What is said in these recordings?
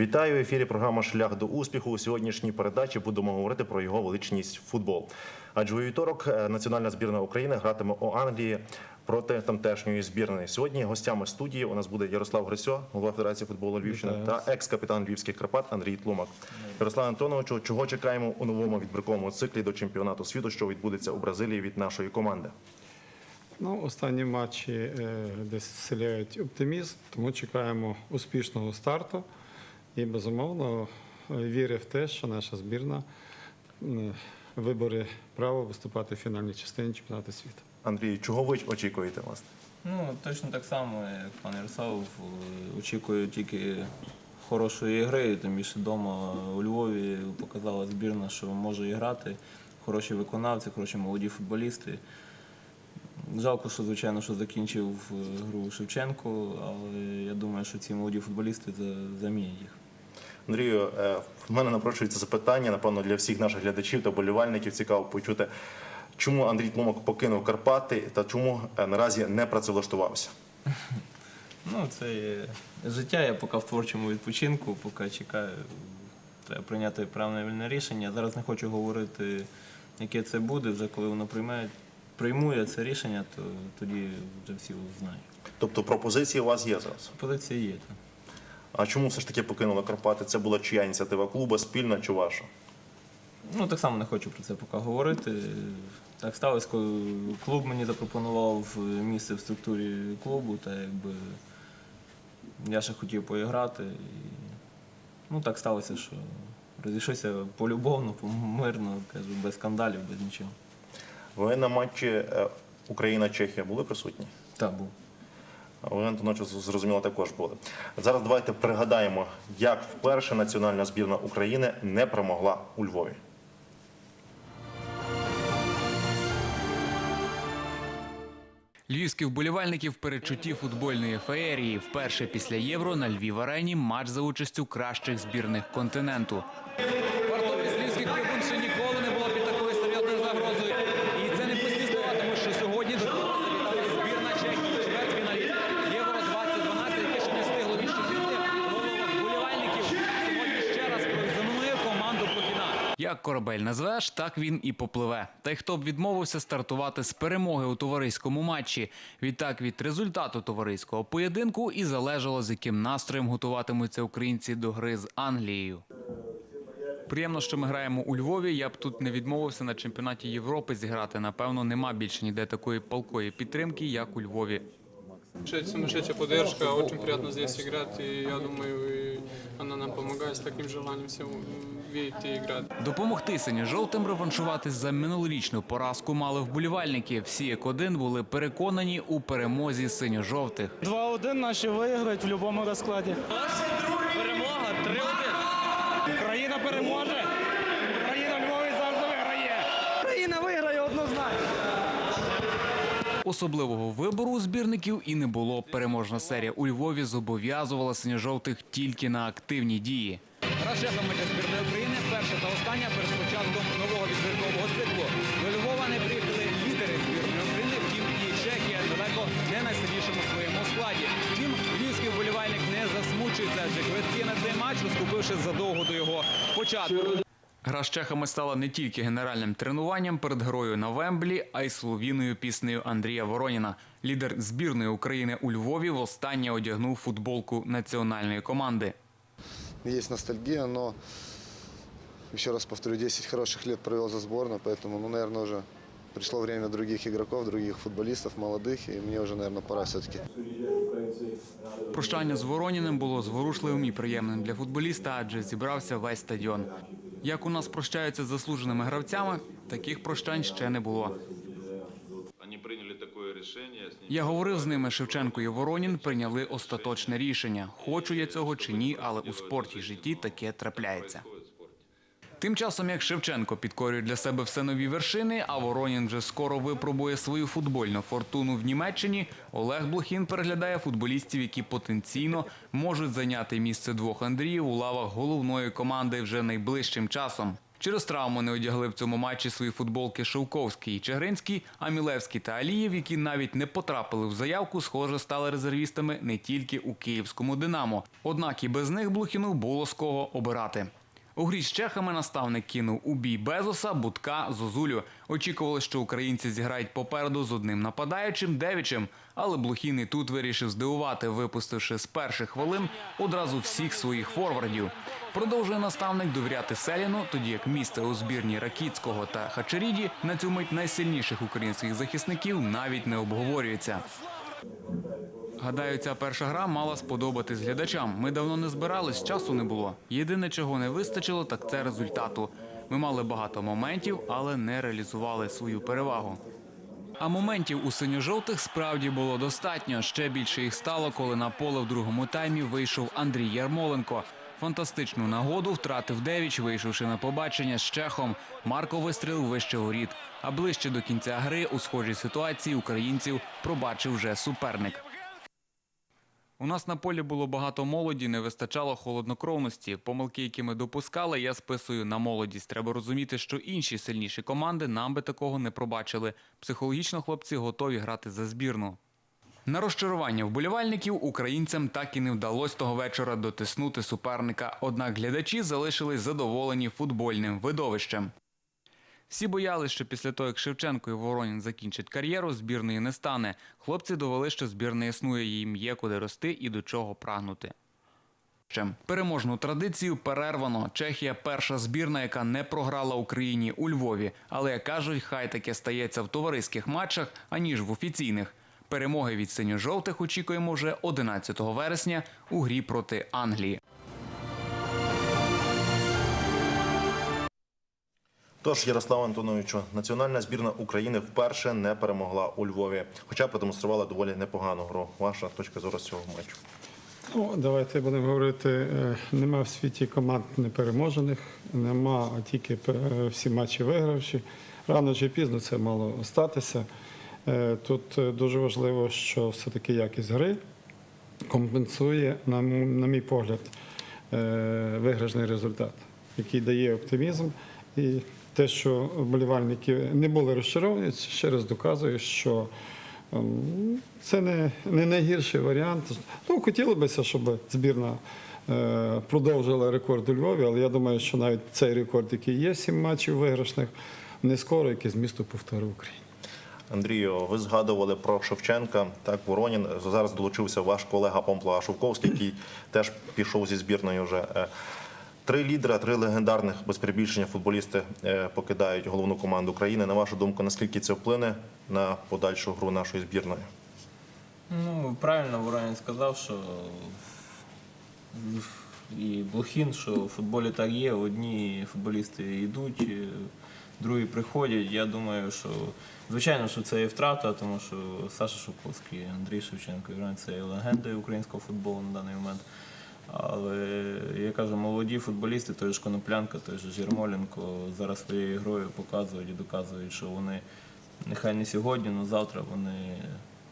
Вітаю в ефірі. Програма Шлях до успіху. У сьогоднішній передачі будемо говорити про його величність футбол. Адже у вівторок е, національна збірна України гратиме у Англії проти тамтешньої збірної. Сьогодні гостями студії у нас буде Ярослав Грисьо, голова Федерації футболу Львівщини, та екс-капітан Львівських Карпат Андрій Тлумак. Ярослав Антоновичу, чого чекаємо у новому відбірковому циклі до чемпіонату світу, що відбудеться у Бразилії від нашої команди? Ну, останні матчі е, десь вселяють оптимізм, тому чекаємо успішного старту. І безумовно вірю в те, що наша збірна вибере право виступати в фінальній частині чемпіонату світу. Андрій, чого ви очікуєте власне? Ну, точно так само, як пан Ярослав, е, очікую тільки хорошої гри, тим більше вдома у Львові показала збірна, що може і грати. Хороші виконавці, хороші молоді футболісти. Жалко, що звичайно, що закінчив е, гру Шевченко, але я думаю, що ці молоді футболісти за- замінять їх. Андрію, е, в мене напрошується запитання, напевно, для всіх наших глядачів та болівальників цікаво почути, чому Андрій Тлумак покинув Карпати та чому е, наразі не працевлаштувався. Ну, це є життя, я поки в творчому відпочинку, поки чекаю. Треба прийняти правильне рішення. Зараз не хочу говорити, яке це буде. Вже коли воно прийме, прийму я це рішення, то тоді вже всі знають. Тобто пропозиції у вас є зараз. Позиція є. так. А чому все ж таки покинули Карпати? Це була чия ініціатива клуба, спільна чи ваша? Ну, так само не хочу про це поки говорити. Так сталося, коли клуб мені запропонував місце в структурі клубу, та якби я ще хотів поіграти. І, ну, так сталося, що розійшовся полюбовно, мирно, кажу, без скандалів, без нічого. Ви на матчі е, Україна-Чехія були присутні? Так, був. А Ви, зрозуміло, також були. Зараз давайте пригадаємо, як вперше національна збірна України не перемогла у Львові. Львівських вболівальників передчутті футбольної феєрії вперше після євро на Львів арені матч за участю кращих збірних континенту. Вартовість львівських трибун ще ніколи не була під такою серйозною загрозою. І це не пусті слова, тому що сьогодні до клубу завітала збірна Чехії, чвертьфіналіст Євро 2012, яке ще не встигло відщепити голова вболівальників. Сьогодні ще раз проекзаменує команду Плохіна. Як корабель назвеш, так він і попливе. Та й хто б відмовився стартувати з перемоги у товариському матчі. Відтак від результату товариського поєдинку і залежало, з яким настроєм готуватимуться українці до гри з Англією. Приємно, що ми граємо у Львові. Я б тут не відмовився на чемпіонаті Європи зіграти. Напевно, нема більше ніде такої палкої підтримки, як у Львові. Сумасшедшая, поддержка, очень приятно здесь играть, я думаю, и она нам помогает с таким играть. Допомогти синьо-жовтим реваншуватись за минулорічну поразку мали вболівальники. Всі як один були переконані у перемозі синьо-жовтих. 2-1 наші виграють в будь-якому розкладі. Перемога 3-1. Україна переможе. Україна Львові завжди виграє. Україна виграє однозначно. Особливого вибору у збірників і не було. Переможна серія у Львові зобов'язувала синьо-жовтих тільки на активні дії. Рашефами для збірної України перша та остання перед початком нового відбіркового циклу. До Львова не приїхали лідери збірної України, втім і Чехія далеко не найсильнішому своєму складі. Втім, львівський вболівальник не засмучується, адже квитки на цей матч розкупивши задовго до його початку. Гра з чехами стала не тільки генеральним тренуванням перед грою на Вемблі, а й словіною піснею Андрія Вороніна. Лідер збірної України у Львові востаннє одягнув футболку національної команди. Есть ностальгия, но, еще раз повторю, 10 хороших лет провел за сборную, поэтому, ну, наверное, уже пришло время других игроков, других футболистов, молодых, и мне уже, наверное, пора все-таки. Прощання з Вороніним було зворушливим і приємним для футболіста, адже зібрався весь стадіон. Як у нас прощаються з заслуженими гравцями, таких прощань ще не було. Я говорив з ними. Шевченко і Воронін прийняли остаточне рішення. Хочу я цього чи ні, але у спорті і житті таке трапляється. Тим часом, як Шевченко підкорює для себе все нові вершини, а Воронін вже скоро випробує свою футбольну фортуну в Німеччині, Олег Блохін переглядає футболістів, які потенційно можуть зайняти місце двох Андріїв у лавах головної команди вже найближчим часом. Через травму не одягли в цьому матчі свої футболки Шовковський і Чигринський, а Мілевський та Алієв, які навіть не потрапили в заявку, схоже, стали резервістами не тільки у київському Динамо. Однак і без них Блухіну було з кого обирати. У грі з чехами наставник кинув у бій Безоса, Будка, Зозулю. Очікували, що українці зіграють попереду з одним нападаючим Девічем, але Блухін і тут вирішив здивувати, випустивши з перших хвилин одразу всіх своїх форвардів. Продовжує наставник довіряти Селіну, тоді як місце у збірні Ракіцького та Хачеріді на цю мить найсильніших українських захисників навіть не обговорюється. Гадаю, ця перша гра мала сподобатись глядачам. Ми давно не збирались, часу не було. Єдине, чого не вистачило, так це результату. Ми мали багато моментів, але не реалізували свою перевагу. А моментів у синьо-жовтих справді було достатньо. Ще більше їх стало, коли на поле в другому таймі вийшов Андрій Ярмоленко. Фантастичну нагоду втратив Девіч, вийшовши на побачення з чехом. Марко вистрілив вище воріт. А ближче до кінця гри у схожій ситуації українців пробачив вже суперник. У нас на полі було багато молоді, не вистачало холоднокровності. Помилки, які ми допускали, я списую на молодість. Треба розуміти, що інші сильніші команди нам би такого не пробачили. Психологічно хлопці готові грати за збірну. На розчарування вболівальників українцям так і не вдалося того вечора дотиснути суперника. Однак глядачі залишились задоволені футбольним видовищем. Всі боялись, що після того, як Шевченко і Воронін закінчать кар'єру, збірної не стане. Хлопці довели, що збірна існує, їм є куди рости і до чого прагнути. Переможну традицію перервано. Чехія перша збірна, яка не програла Україні у Львові. Але як кажуть, хай таке стається в товариських матчах, аніж в офіційних. Перемоги від синьо-жовтих очікуємо вже 11 вересня у грі проти Англії. Тож, Ярославу Антоновичу, національна збірна України вперше не перемогла у Львові, хоча продемонструвала доволі непогану гру. Ваша точка зору з цього матчу. Ну, давайте будемо говорити. е, Нема в світі команд непереможених, нема тільки е, всі матчі вигравші. Рано чи пізно це мало статися. Е, Тут дуже важливо, що все-таки якість гри компенсує, на, мій погляд, виграшний результат, який дає оптимізм. І те, що вболівальники не були розчаровані, це ще раз доказує, що ем, це не, не найгірший варіант. Ну, хотілося б, щоб збірна е, продовжила рекорд у Львові, але я думаю, що навіть цей рекорд, який є, сім матчів виграшних, не скоро якесь місто повторить в Україні. Андрію, ви згадували про Шевченка. Так, Воронін зараз долучився ваш колега Помпла Шовковський, який теж пішов зі збірною вже. Три лідера, три легендарних без перебільшення футболісти е, покидають головну команду країни. На вашу думку, наскільки це вплине на подальшу гру нашої збірної? Ну, правильно Воронін сказав, що і Блохін, що в футболі так є. Одні футболісти йдуть, е, другі приходять. Я думаю, що звичайно, що це є втрата, тому що Саша Шовковський, Андрій Шевченко це є легенди українського футболу на даний момент. Але я кажу, молоді футболісти, той ж Коноплянка, той же Жермоленко, зараз своєю грою показують і доказують, що вони нехай не сьогодні, але завтра вони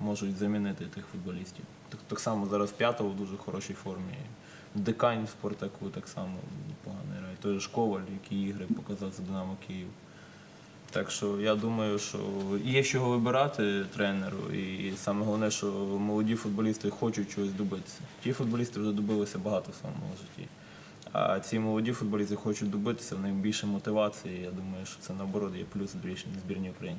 можуть замінити тих футболістів. Так, так само зараз п'ятого в дуже хорошій формі. Декань в Спартаку так само погано грає. Той же Коваль, який ігри показав за Динамо Київ. Так що я думаю, що є з чого вибирати тренеру, і саме головне, що молоді футболісти хочуть чогось добитися. Ті футболісти вже добилися багато в своєму житті. А ці молоді футболісти хочуть добитися, в них більше мотивації. Я думаю, що це наоборот є плюс рішення збірні України.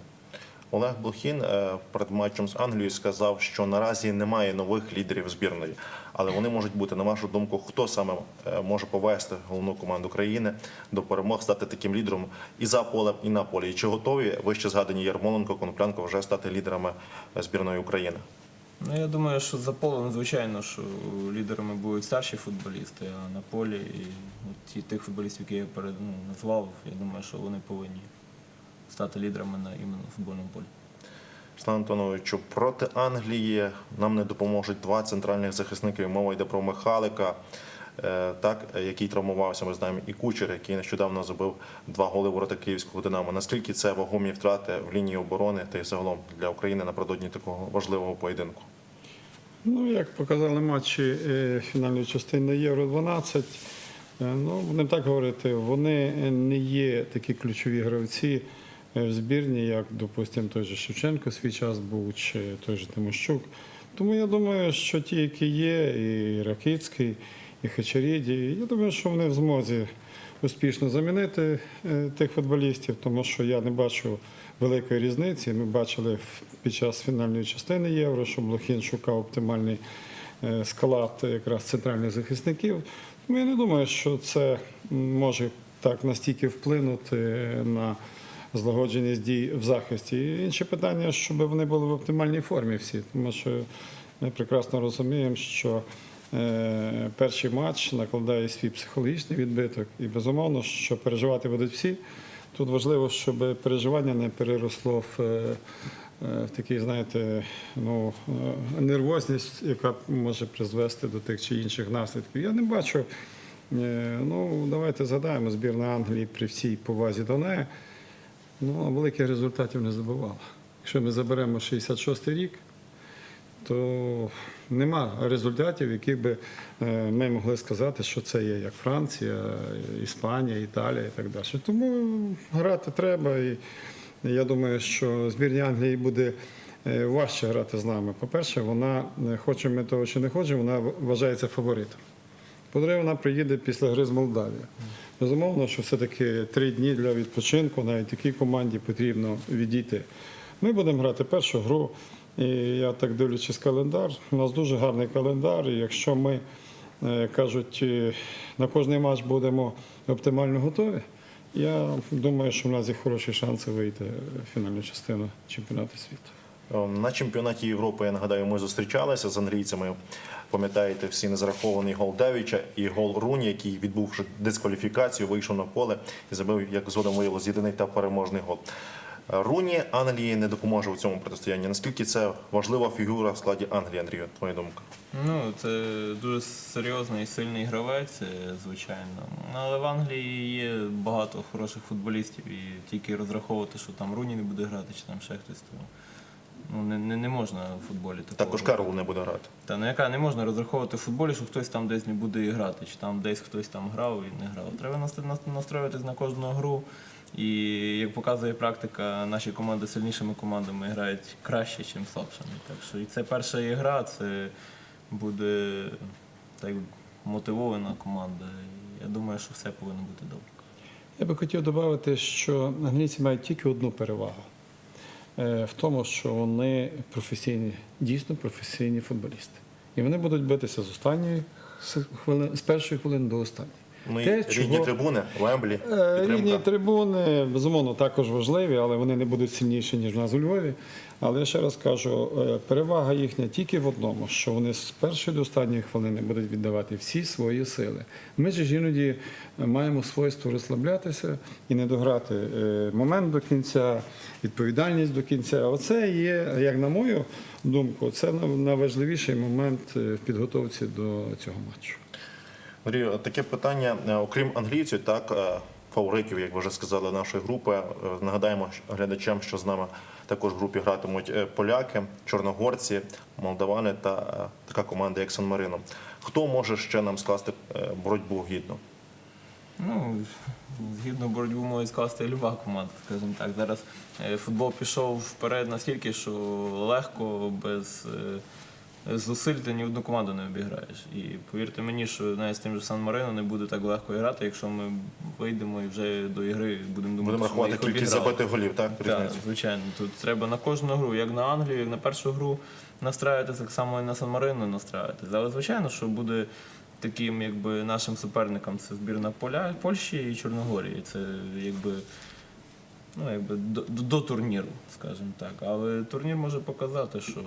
Олег Блохін е, перед матчем з Англією сказав, що наразі немає нових лідерів збірної, але вони можуть бути. На вашу думку, хто саме е, може повести головну команду країни до перемог, стати таким лідером і за полем, і на полі? І чи готові вище згадані Ярмоленко, Коноплянко вже стати лідерами е, збірної України? Ну, я думаю, що за полем, звичайно, що лідерами будуть старші футболісти, а на полі і ті тих футболістів, які я перед ну, назвав, я думаю, що вони повинні стати лідерами на іменно футбольному полі. Руслан Антоновичу, проти Англії нам не допоможуть два центральних захисники. Мова йде про Михалика, е, так, який травмувався, ми знаємо, і Кучер, який нещодавно забив два голи ворота Київського Динамо. Наскільки це вагомі втрати в лінії оборони та й загалом для України напередодні такого важливого поєдинку? Ну, як показали матчі е, фінальної частини Євро 12, Е, Ну, будемо так говорити, вони не є такі ключові гравці в збірні, як, допустимо, той же Шевченко свій час був, чи той же Тимощук. Тому я думаю, що ті, які є, і Ракицький, і Хачаріді, я думаю, що вони в змозі успішно замінити е, тих футболістів, тому що я не бачу великої різниці. Ми бачили під час фінальної частини євро, що Блохін шукав оптимальний е, склад якраз центральних захисників. Тому я не думаю, що це може так настільки вплинути на злагодженість дій в захисті. І інше питання, щоб вони були в оптимальній формі всі, тому що ми прекрасно розуміємо, що е, перший матч накладає свій психологічний відбиток, і безумовно, що переживати будуть всі. Тут важливо, щоб переживання не переросло в, е, е, в такий, знаєте, ну, нервозність, яка може призвести до тих чи інших наслідків. Я не бачу. Ну, давайте згадаємо, збірна Англії при всій повазі до неї. Ну, а великих результатів не здобувала. Якщо ми заберемо 66-й рік, то нема результатів, яких би е, ми могли сказати, що це є як Франція, Іспанія, Італія і так далі. Тому грати треба. І я думаю, що збірні Англії буде е, важче грати з нами. По-перше, вона, е, хочемо ми того чи не хочемо, вона вважається фаворитом. По-друге, вона приїде після гри з Молдавії. Безумовно, що все-таки три дні для відпочинку навіть такій команді потрібно відійти. Ми будемо грати першу гру. І я так дивлячись календар, у нас дуже гарний календар. І якщо ми, е, кажуть, е, на кожний матч будемо оптимально готові, я думаю, що в нас є хороші шанси вийти в фінальну частину чемпіонату світу. Е, На чемпіонаті Європи, я нагадаю, ми зустрічалися з англійцями. Пам'ятаєте, всі незарахований гол Девіча і гол Руні, який відбувши дискваліфікацію, вийшов на поле і забив, як згодом виявилось, єдиний та переможний гол. Е, Руні Англії не допоможе у цьому протистоянні. Наскільки це важлива фігура в складі Англії, Андрію, твоя думка? Ну, це дуже серйозний і сильний гравець, е, звичайно. Але в Англії є багато хороших футболістів, і тільки розраховувати, що там Руні не буде грати, чи там ще хтось. То, ну, не, не, не можна в футболі такого. Також Карл не буде грати. Та ну яка не можна розраховувати в футболі, що хтось там десь не буде грати, чи там десь хтось там грав і не грав. Треба наст- наст- настроюватись на кожну гру. І як показує практика, наші команди сильнішими командами грають краще, ніж слабшими. Так що і це перша ігра, це буде так мотивована команда. Я думаю, що все повинно бути добре. Я би хотів додати, що англійці мають тільки одну перевагу в тому, що вони професійні, дійсно професійні футболісти. І вони будуть битися з останньої хвилини, з першої хвилини до останньої. Ну і Те, рідні чого- трибуни, Вемблі, Е, Рідні трибуни, безумовно, також важливі, але вони не будуть сильніші, ніж у нас у Львові. Але я ще раз кажу, е, перевага їхня тільки в одному, що вони з першої до останньої хвилини будуть віддавати всі свої сили. Ми ж іноді маємо свойство розслаблятися і не дограти е, момент до кінця, відповідальність до кінця. Оце є, як на мою думку, це на- найважливіший момент е, в підготовці до цього матчу. Таке питання, е, окрім англійців, так, е, фаворитів, як ви вже сказали, нашої групи. е, Нагадаємо глядачам, що з нами також в групі гратимуть поляки, чорногорці, молдавани та така команда, як Сан Марино. Хто може ще нам скласти боротьбу гідно? Ну, згідно боротьбу може скласти люба команда, скажімо так. Зараз футбол пішов вперед настільки, що легко, без зусиль ти ні одну команду не обіграєш. І повірте мені, що навіть з тим же Сан Марино не буде так легко грати, якщо ми вийдемо і вже до ігри будемо думати, Будемо рахувати кількість забитих голів, так? Так, звичайно. Тут треба на кожну гру, як на Англію, як на першу гру настраюватися, так само і на Сан Марино настраюватися. Але звичайно, що буде таким якби нашим суперником це збірна Поля, Польщі і Чорногорії. Це якби. Ну, якби до, до турніру, скажімо так. Але турнір може показати, що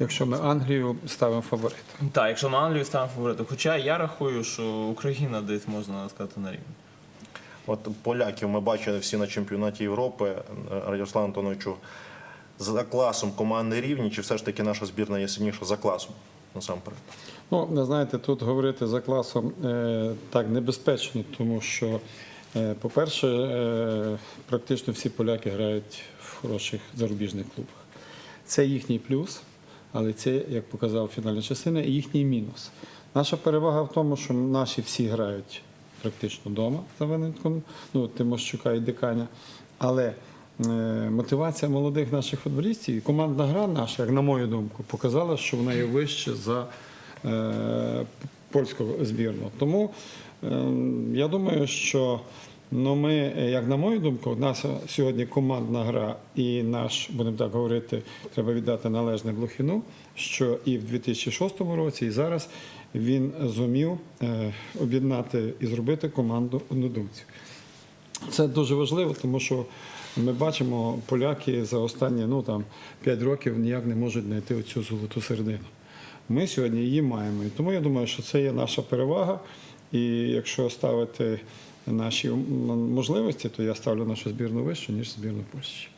Якщо ми Англію ставимо фаворитом. так, якщо на Англію ставимо фаворитом. Хоча я рахую, що Україна десь можна сказати на рівні. От поляків ми бачили всі на чемпіонаті Європи. Е, Ярослав Антоновичу, за класом команди рівні, чи все ж таки наша збірна є сильніша за класом насамперед? Ну, ви знаєте, тут говорити за класом е, так небезпечно, тому що, е, по-перше, е, практично всі поляки грають в хороших зарубіжних клубах. Це їхній плюс, але це, як показав фінальна частина, їхній мінус. Наша перевага в тому, що наші всі грають практично вдома за винятком ну, Тимощука і Диканя. Але е, мотивація молодих наших футболістів і командна гра наша, як на мою думку, показала, що вона є вище за е, польську збірну. Тому е, я думаю, що ну, ми, е, як на мою думку, у нас сьогодні командна гра і наш, будемо так говорити, треба віддати належне Блохіну, що і в 2006 році, і зараз він зумів е, об'єднати і зробити команду однодумців. Це дуже важливо, тому що ми бачимо, поляки за останні ну, там, 5 років ніяк не можуть знайти оцю золоту середину. Ми сьогодні її маємо. І тому я думаю, що це є наша перевага. І якщо ставити наші можливості, то я ставлю нашу збірну вище, ніж збірну Польщі.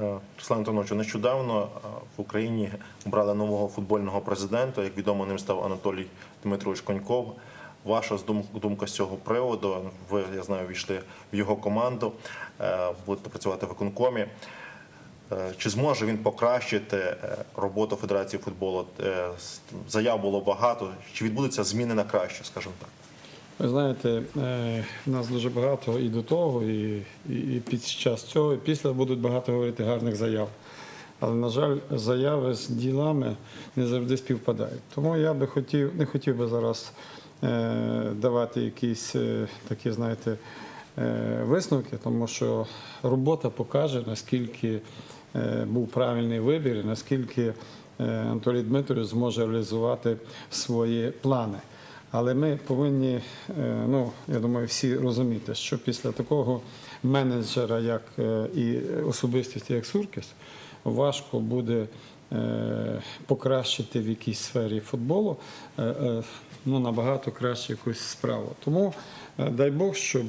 Е, Руслан Антоновичу, нещодавно е, в Україні обрали нового футбольного президента. Як відомо, ним став Анатолій Дмитрович Коньков. Ваша думка з цього приводу? Ви, я знаю, війшли в його команду, е, будете працювати в виконкомі. Чи зможе він покращити роботу Федерації футболу? Заяв було багато. Чи відбудуться зміни на краще, скажімо так? Ви знаєте, е, нас дуже багато і до того, і, і, під час цього, і після будуть багато говорити гарних заяв. Але, на жаль, заяви з ділами не завжди співпадають. Тому я би хотів, не хотів би зараз е, давати якісь е, такі, знаєте, е, висновки, тому що робота покаже, наскільки е, був правильний вибір, наскільки е, Анатолій Дмитрович зможе реалізувати свої плани. Але ми повинні, е, ну я думаю, всі розуміти, що після такого менеджера, як е, і особистості, як Суркіс, важко буде е, покращити в якійсь сфері футболу ну, набагато краще якусь справу. Тому дай Бог, щоб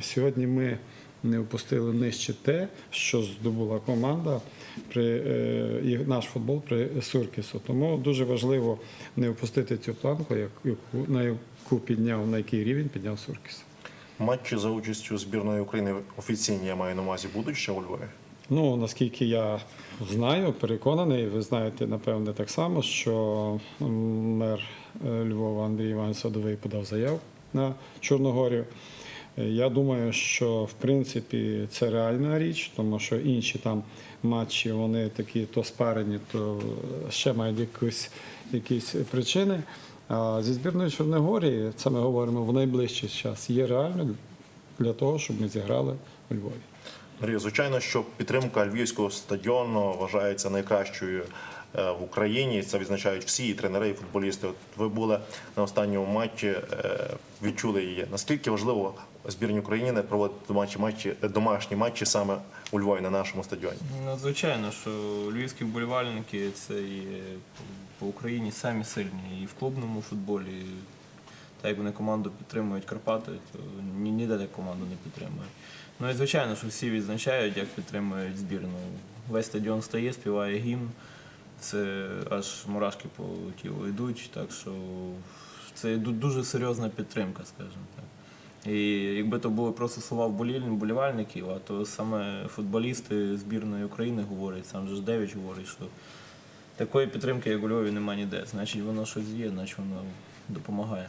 сьогодні ми не опустили нижче те, що здобула команда при е, і наш футбол при Суркісу. Тому дуже важливо не опустити цю планку, яку на яку підняв, на який рівень підняв Суркіс. Матчі за участю збірної України офіційні, я маю на увазі, будуть ще у Львові? Ну, наскільки я знаю, переконаний, ви знаєте, напевне, так само, що мер е, Львова Андрій Іван Садовий подав заяву на Чорногорію. Е, Я думаю, що в принципі це реальна річ, тому що інші там матчі вони такі то спарені, то ще мають якусь, якісь причини. А зі збірною Чорногорії, це ми говоримо в найближчий час, є реально для того, щоб ми зіграли у Львові. Марія, звичайно, що підтримка львівського стадіону вважається найкращою е, в Україні. Це відзначають всі і тренери, і футболісти. От ви були на останньому матчі, е, відчули її. Наскільки важливо збірні України проводити домашні матчі, домашні матчі саме у Львові на нашому стадіоні? Ну, звичайно, що львівські вболівальники це є по Україні самі сильні і в клубному футболі. Так як вони команду підтримують Карпати, то ніде так команду не підтримують. Ну і звичайно, що всі відзначають, як підтримують збірну. Весь стадіон стає, співає гімн. Це аж мурашки по тілу йдуть, так що це дуже серйозна підтримка, скажімо так. І якби то були просто слова вболівальників, а то саме футболісти збірної України говорять, сам же говорить, що такої підтримки, як у Львові, немає ніде. Значить, воно щось є, значить воно допомагає.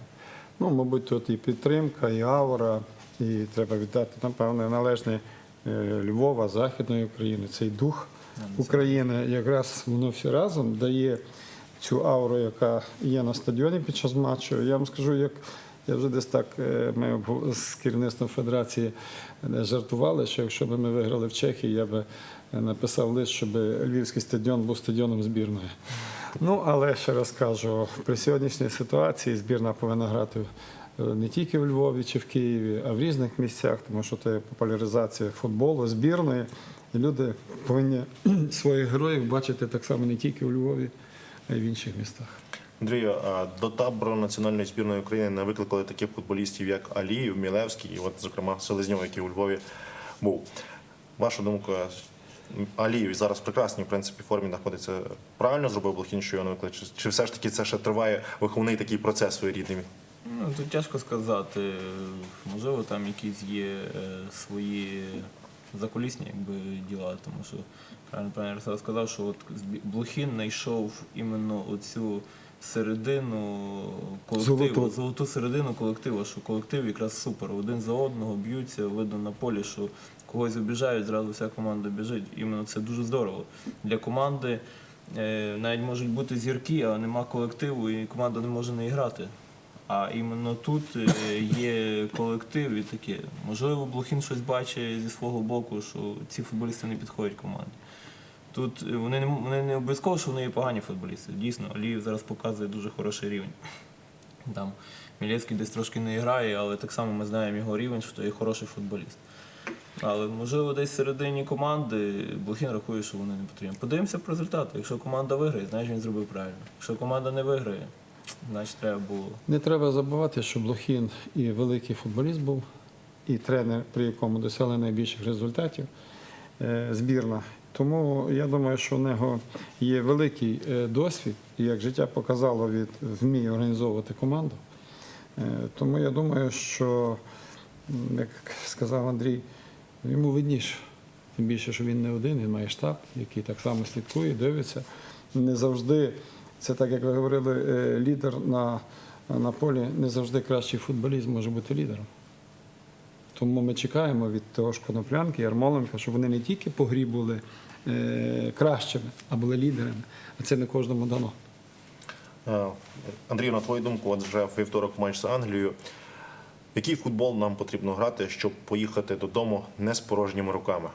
Ну, мабуть, тут і підтримка, і аура, і треба віддати, напевне, належне е, Львова, Західної України, цей дух України. Якраз воно все разом дає цю ауру, яка є на стадіоні під час матчу. Я вам скажу, як я вже десь так е, ми з керівництвом федерації е, жартували, що якщо б ми виграли в Чехії, я би е, написав лист, щоб Львівський стадіон був стадіоном збірної. Ну, але ще раз кажу, при сьогоднішній ситуації збірна повинна грати не тільки в Львові чи в Києві, а в різних місцях, тому що це популяризація футболу, збірної. І люди повинні своїх героїв бачити так само не тільки у Львові, а й в інших містах. Андрію, а до табору національної збірної України не викликали таких футболістів, як Аліїв, Мілевський, і от, зокрема, Селезньов, який у Львові був. Ваша думка, Аліїв зараз в прекрасній в принципі формі знаходиться. Правильно зробив Блохін, що його не викликали? Чи- Чи все ж таки це ще триває виховний такий процес своєрідний? Ну, тут тяжко сказати. Можливо, там якісь є е, свої закулісні якби, діла, тому що правильно пан Ярослав сказав, що от Блохін знайшов іменно оцю середину колективу, Золоту. золоту середину колективу, що колектив якраз супер. Один за одного б'ються, видно на полі, що когось обіжають, зразу вся команда біжить. Іменно це дуже здорово. Для команди е, навіть можуть бути зірки, але нема колективу, і команда не може не грати. А іменно тут е, є колектив і таке. Можливо, Блохін щось бачить зі свого боку, що ці футболісти не підходять команді. Тут е, вони не, вони не обов'язково, що вони є погані футболісти. Дійсно, Алієв зараз показує дуже хороший рівень. Там Мілєцький десь трошки не грає, але так само ми знаємо його рівень, що є хороший футболіст. Але можливо десь середині команди Блохін рахує, що вони не потрібні. Подивимося по результату. Якщо команда виграє, значить він зробив правильно. Якщо команда не виграє, значить треба було. Не треба забувати, що Блохін і великий футболіст був, і тренер, при якому досягли найбільших результатів е, збірна. Тому я думаю, що у нього є великий е, досвід, як життя показало, від вміє організовувати команду. Е, Тому я думаю, що, як сказав Андрій, йому видніше. Тим більше, що він не один, він має штаб, який так само слідкує, дивиться. Не завжди, це так як ви говорили, е, лідер на, на полі, не завжди кращий футболіст може бути лідером. Тому ми чекаємо від того ж Коноплянки, Ярмоленка, щоб вони не тільки по були е, кращими, а були лідерами. А це не кожному дано. Е, Андрію, на твою думку, от вже вівторок матч з Англією. Який футбол нам потрібно грати, щоб поїхати додому не з порожніми руками?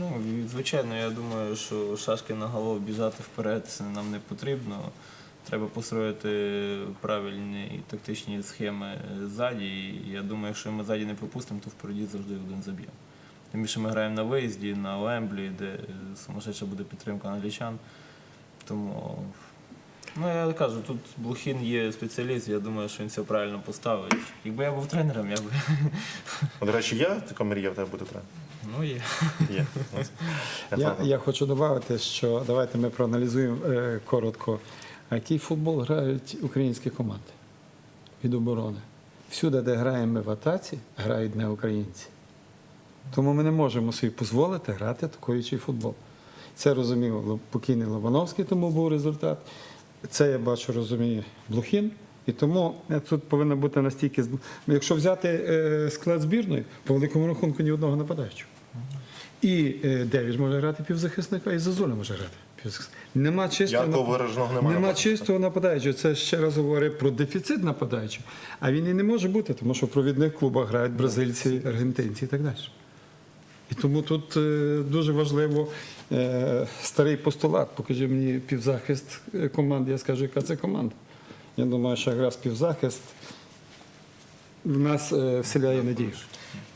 Ну, звичайно, я думаю, що шашки на голову біжати вперед нам не потрібно. Треба построїти правильні тактичні схеми ззаді. І я думаю, якщо ми ззаді не пропустимо, то впереді завжди один заб'ємо. Тим більше ми граємо на виїзді, на Лемблі, де сумасшедша буде підтримка англічан. Тому, ну я кажу, тут Блохін є спеціаліст, я думаю, що він все правильно поставить. Якби я був тренером, я би. До речі, є така мрія в тебе бути тренером? Ну, є. Є. Я, я хочу додати, що давайте ми проаналізуємо е, коротко, а який футбол грають українські команди від оборони. Всюди, де граємо ми в атаці, грають не українці. Тому ми не можемо собі дозволити грати такий футбол. Це розумів покійний Лобановський, тому був результат. Це я бачу, розуміє Блохін. І тому е, тут повинно бути настільки. Ну, Якщо взяти е, склад збірної, по великому рахунку ні одного нападаючого. І е, Девіж може грати півзахисника, і Зазуля може грати. Нема чистого, Ярко нап- вираженого немає. нема чистого нападаючого. Це ще раз говорить про дефіцит нападаючого. А він і не може бути, тому що в провідних клубах грають бразильці, аргентинці і так далі. І тому тут е, дуже важливо е, старий постулат. Покажи мені півзахист е, команди, я скажу, яка це команда. Я думаю, що якраз півзахист в нас е, вселяє надію.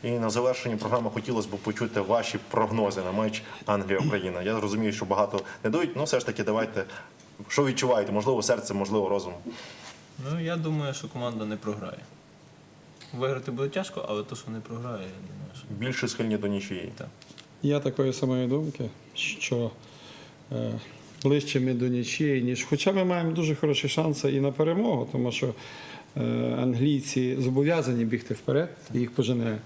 І на завершенні програми хотілося б почути ваші прогнози на матч Англія-Україна. Я розумію, що багато не дають, але все ж таки давайте. Що відчуваєте? Можливо, серце, можливо, розум. Ну, я думаю, що команда не програє. Виграти буде тяжко, але то, що не програє, я думаю, що Більше схильні до нічиєї. так. Я такої самої думки, що е, ближче ми до нічиї, ніж. Хоча ми маємо дуже хороші шанси і на перемогу, тому що англійці зобов'язані бігти вперед, їх пожене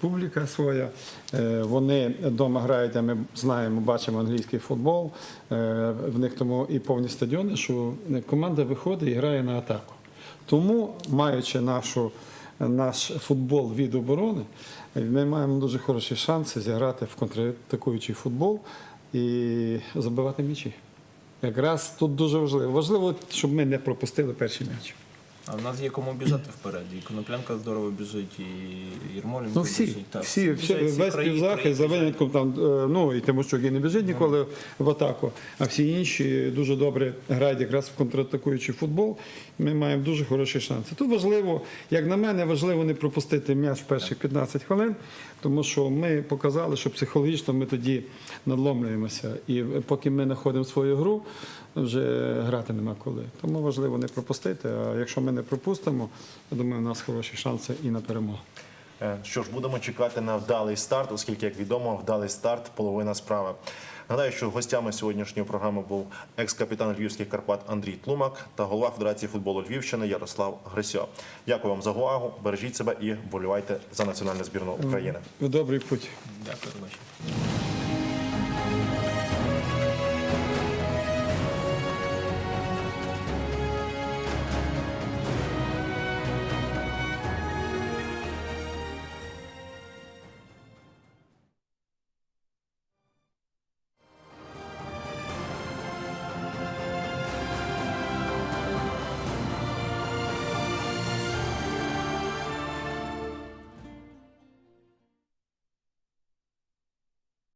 публіка своя. Е, вони вдома грають, а ми знаємо, бачимо англійський футбол. Е, в них тому і повні стадіони, що команда виходить і грає на атаку. Тому, маючи нашу, наш футбол від оборони, ми маємо дуже хороші шанси зіграти в контратакуючий футбол і забивати м'ячі. Якраз тут дуже важливо. Важливо, щоб ми не пропустили перший м'яч. А в нас є кому біжати вперед. І Коноплянка здорово біжить, і Єрмолін Ну всі, біжить. Так, всі, всі, біжать, всі весь краї- півзахист, за краї винятком там, е, ну і Тимощук і не біжить ніколи в атаку, а всі інші дуже добре грають якраз в контратакуючий футбол. Ми маємо дуже хороші шанси. Тут важливо, як на мене, важливо не пропустити м'яч в перших 15 хвилин, тому що ми показали, що психологічно ми тоді надломлюємося. І поки ми знаходимо свою гру, вже грати нема коли. Тому важливо не пропустити. А якщо ми не пропустимо, я думаю, у нас хороші шанси і на перемогу. Е, Що ж, будемо чекати на вдалий старт, оскільки, як відомо, вдалий старт половина справи. Нагадаю, що гостями сьогоднішньої програми був екс-капітан Львівських Карпат Андрій Тлумак та голова Федерації футболу Львівщини Ярослав Грисьо. Дякую вам за увагу. Бережіть себе і болівайте за національну збірну України. Добрий путь. Дякую.